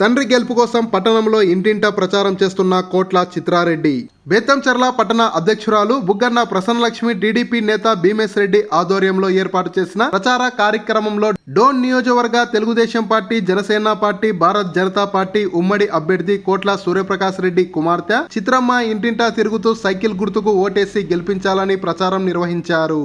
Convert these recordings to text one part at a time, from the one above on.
తండ్రి గెలుపు కోసం పట్టణంలో ఇంటింటా ప్రచారం చేస్తున్న కోట్ల చిత్రారెడ్డి. బేతంచెర్ల పట్టణ అధ్యక్షురాలు బుగ్గన్న ప్రసన్నలక్ష్మి టీడీపీ నేత భీమేశ్ రెడ్డి ఆధ్వర్యంలో ఏర్పాటు చేసిన ప్రచార కార్యక్రమంలో డోన్ నియోజకవర్గ Telugu Desam party Janasena party Bharat Janata party ఉమ్మడి అభ్యర్థి కోట్ల సూర్యప్రకాశ్ రెడ్డి కుమార్తె చిత్రమ్మ ఇంటింటా తిరుగుతూ సైకిల్ గుర్తుకు ఓటేసి గెలిపించాలని ప్రచారం నిర్వహించారు.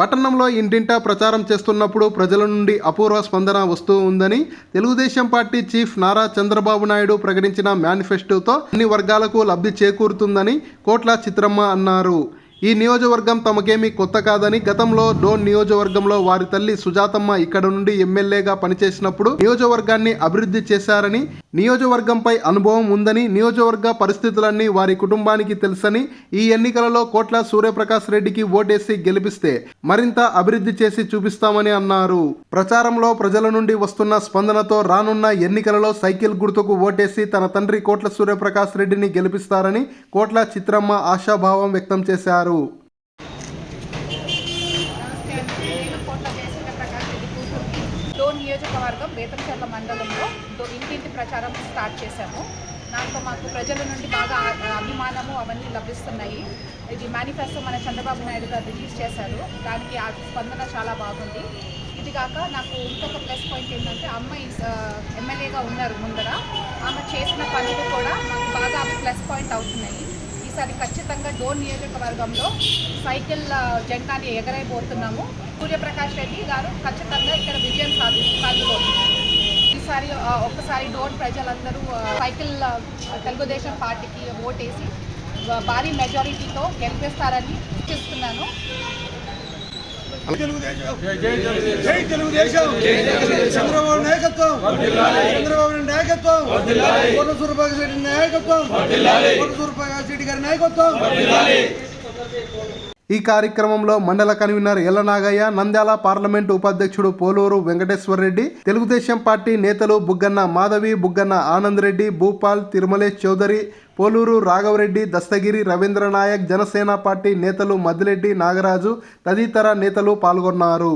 పట్టణంలో ఇంటింటా ప్రచారం చేస్తున్నప్పుడు ప్రజల నుండి అపూర్వ స్పందన వస్తూ ఉందని తెలుగుదేశం పార్టీ చీఫ్ నారా చంద్రబాబు నాయుడు ప్రకటించిన మేనిఫెస్టోతో అన్ని వర్గాలకు లబ్ధి చేకూరుతుందని కోట్ల చిత్రమ్మ అన్నారు. ఈ నియోజకవర్గం తమకేమీ కొత్త కాదని గతంలో డోన్ నియోజకవర్గంలో వారి తల్లి సుజాతమ్మ ఇక్కడ నుండి ఎమ్మెల్యేగా పనిచేసినప్పుడు నియోజకవర్గాన్ని అభివృద్ధి చేశారని నియోజకవర్గంపై అనుభవం ఉందని నియోజకవర్గ పరిస్థితులన్నీ వారి కుటుంబానికి తెలుసని ఈ ఎన్నికలలో కోట్ల సూర్యప్రకాశ్ రెడ్డికి ఓటేసి గెలిపిస్తే మరింత అభివృద్ధి చేసి చూపిస్తామని అన్నారు. ప్రచారంలో ప్రజల నుండి వస్తున్న స్పందనతో రానున్న ఎన్నికలలో సైకిల్ గుర్తుకు ఓటేసి తన తండ్రి కోట్ల సూర్యప్రకాశ్ రెడ్డిని గెలిపిస్తారని కోట్ల చిత్రమ్మ ఆశాభావం వ్యక్తం చేశారు. నేను ప్రకాష్ నియోజకవర్గం బేతంచర్ల మండలంలో ఇంటింటి ప్రచారం స్టార్ట్ చేశాము. దాంతో మాకు ప్రజల నుండి బాగా అభిమానము అవన్నీ లభిస్తున్నాయి. ఇది మేనిఫెస్టో మన చంద్రబాబు నాయుడు గారు రిలీజ్ చేశారు. దానికి ఆ స్పందన చాలా బాగుంది. ఇది కాక నాకు ఇంకొక ప్లస్ పాయింట్ ఏంటంటే అమ్మాయి ఎమ్మెల్యేగా ఉన్నారు ముందర. ఆమె చేసిన పనులు కూడా మాకు బాగా ప్లస్ పాయింట్ అవుతున్నాయి. ఈసారి ఖచ్చితంగా డోన్ నియోజకవర్గంలో సైకిల్ జెండాని ఎగరైపోతున్నాము సూర్యప్రకాష్ రెడ్డి గారు ఖచ్చితంగా ఇక్కడ విజయం సాధి సాధిపోతున్నారు ఈసారి ఒక్కసారి డోన్ ప్రజలందరూ సైకిల్ తెలుగుదేశం పార్టీకి ఓటేసి భారీ మెజారిటీతో గెలిపిస్తారని చూస్తున్నాను. జై తెలుగుదేశం చంద్రబాబు నాయకత్వం చంద్రబాబు నాయకత్వం కోట సూర్యప్రకాశ్ రెడ్డి నాయకత్వం కోట సూర్యప్రకాశ్ రెడ్డి గారి నాయకత్వం ఈ కార్యక్రమంలో మండల కన్వీనర్ ఎల్లనాగయ్య నంద్యాల పార్లమెంటు ఉపాధ్యక్షుడు పోలూరు వెంకటేశ్వర రెడ్డి తెలుగుదేశం పార్టీ నేతలు బుగ్గన్న మాధవి బుగ్గన్న ఆనంద్ రెడ్డి భూపాల్ తిరుమలేష్ చౌదరి పోలూరు రాఘవరెడ్డి దస్తగిరి రవీంద్ర నాయక్ జనసేన పార్టీ నేతలు మద్దిరెడ్డి నాగరాజు తదితర నేతలు పాల్గొన్నారు.